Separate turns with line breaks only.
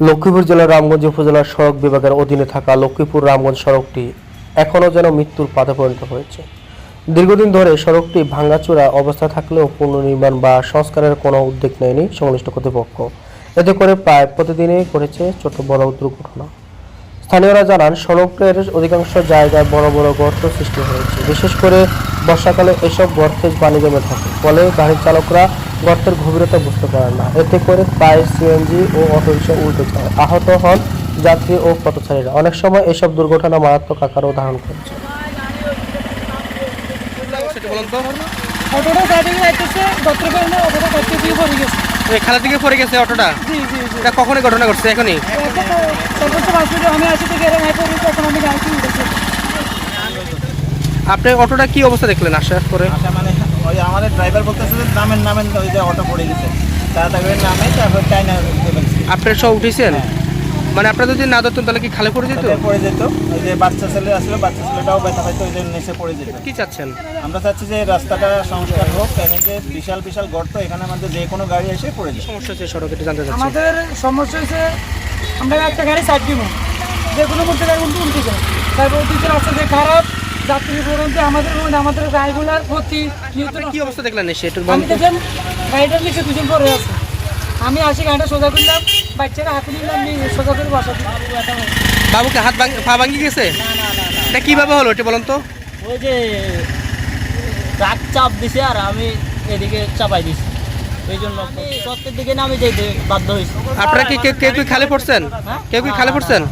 লক্ষ্মীপুর জেলার রামগঞ্জ উপজেলার সড়ক বিভাগের অধীনে থাকা লক্ষ্মীপুর রামগঞ্জ সড়কটি এখনও যেন মৃত্যুর পাতে পরিণত হয়েছে। দীর্ঘদিন ধরে সড়কটি ভাঙাচোরা অবস্থা থাকলেও পুনর্নির্মাণ বা সংস্কারের কোনো উদ্যোগ নেয়নি সংশ্লিষ্ট কর্তৃপক্ষ। এতে করে প্রায় প্রতিদিনই ঘটেছে ছোট বড় দুর্ঘটনা। স্থানীয়রা জানান, সড়কের অধিকাংশ জায়গায় বড় বড় গর্ত সৃষ্টি হয়েছে। বিশেষ করে বর্ষাকালে এসব গর্তে পানি জমে থাকে। ফলে গাড়ির চালকরা গর্তের গভীরতা বুঝতে পারেন না। এতে করে প্রায় সিএনজি ও অটোরিক্সা উল্টে যায়। আহত হন যাত্রী ও পথচারীরা। অনেক সময় এসব দুর্ঘটনা মারাত্মক আকারও ধারণ করছে
সেটা বলুন
অটোটা সাইডে যাইতেছে গত্র কারণে অটোটা করতে দিয়ে পড়ে গেছে।
এই থেকে পড়ে গেছে অটোটা?
জি জি জি।
এটা কখনই ঘটনা ঘটছে এখনই?
সর্বোচ্চ পাঁচ মিনিট আমি আসি থেকে এরকম হাইপে তখন আমি গাড়িতে উঠেছি।
আপনি অটোটা কি অবস্থা দেখলেন আসার পরে?
আচ্ছা মানে ওই আমাদের ড্রাইভার বলতেছে যে নামেন নামেন ওই যে অটো পড়ে গেছে। তাড়াতাড়ি করে নামে তারপর চাইনা ফেলছি
আপনারা সব উঠেছেন? মানে আপনারা যদি না ধরতেন তাহলে কি খালে পড়ে যেত?
পড়ে যেত। ওই যে বাচ্চা ছেলে আসলে বাচ্চা ছেলেটাও ব্যথা পাইতো ওই যে নিচে পড়ে যেত।
কি চাচ্ছেন?
আমরা চাচ্ছি যে রাস্তাটা সংস্কার হোক কেন যে বিশাল বিশাল গর্ত এখানে আমাদের যে কোনো গাড়ি এসে পড়ে যায়।
সমস্যা হচ্ছে সড়কে জানতে চাচ্ছি।
আমাদের সমস্যা হয়েছে আমরা একটা গাড়ি সাইড দিব। যে কোনো মুহূর্তে গাড়ি উল্টে উল্টে যায়। তারপর ওদিকে রাস্তা যে খারাপ যাত্রী পর্যন্ত আমাদের আমাদের গাড়িগুলার প্রতি
কি অবস্থা দেখলেন? একটু
আমি দেখলাম গাড়িটার নিচে দুজন পরে আছে। আমি আসি গাড়িটা সোজা করলাম বাচ্চারা হাতে নিলাম নিয়ে সোজা করে বসা
বাবুকে হাত ভাঙ পা ভাঙি গেছে? এটা কীভাবে হলো এটা বলুন তো।
ওই যে ট্রাক চাপ দিছে আর আমি এদিকে চাপাই দিছি। এই জন্য সত্যের দিকে নামে যেতে বাধ্য হয়েছি।
আপনারা কি কেউ কেউ কি খালে পড়ছেন? কেউ কি খালে পড়ছেন?